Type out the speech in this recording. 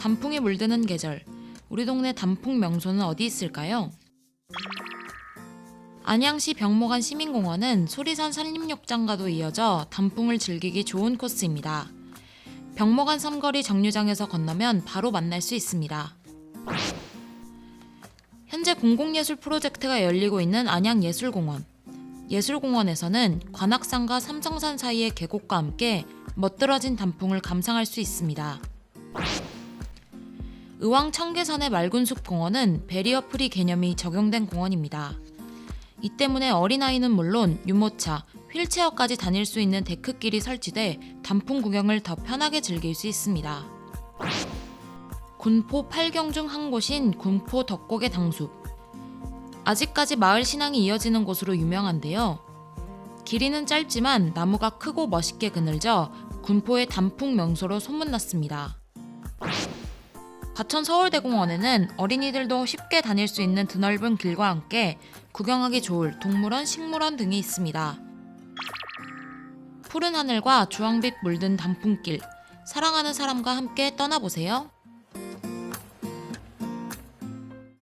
단풍이 물드는 계절. 우리 동네 단풍 명소는 어디 있을까요? 안양시 병목안 시민공원은 소리산 산림욕장과도 이어져 단풍을 즐기기 좋은 코스입니다. 병목안 삼거리 정류장에서 건너면 바로 만날 수 있습니다. 현재 공공예술 프로젝트가 열리고 있는 안양예술공원. 예술공원에서는 관악산과 삼성산 사이의 계곡과 함께 멋들어진 단풍을 감상할 수 있습니다. 의왕 청계산의 맑은 숲 공원은 베리어 프리 개념이 적용된 공원입니다. 이 때문에 어린아이는 물론 유모차, 휠체어까지 다닐 수 있는 데크길이 설치돼 단풍 구경을 더 편하게 즐길 수 있습니다. 군포 8경 중 한 곳인 군포 덕곡의 당숲. 아직까지 마을 신앙이 이어지는 곳으로 유명한데요. 길이는 짧지만 나무가 크고 멋있게 그늘져 군포의 단풍 명소로 소문났습니다. 과천 서울대공원에는 어린이들도 쉽게 다닐 수 있는 드넓은 길과 함께 구경하기 좋을 동물원, 식물원 등이 있습니다. 푸른 하늘과 주황빛 물든 단풍길, 사랑하는 사람과 함께 떠나보세요.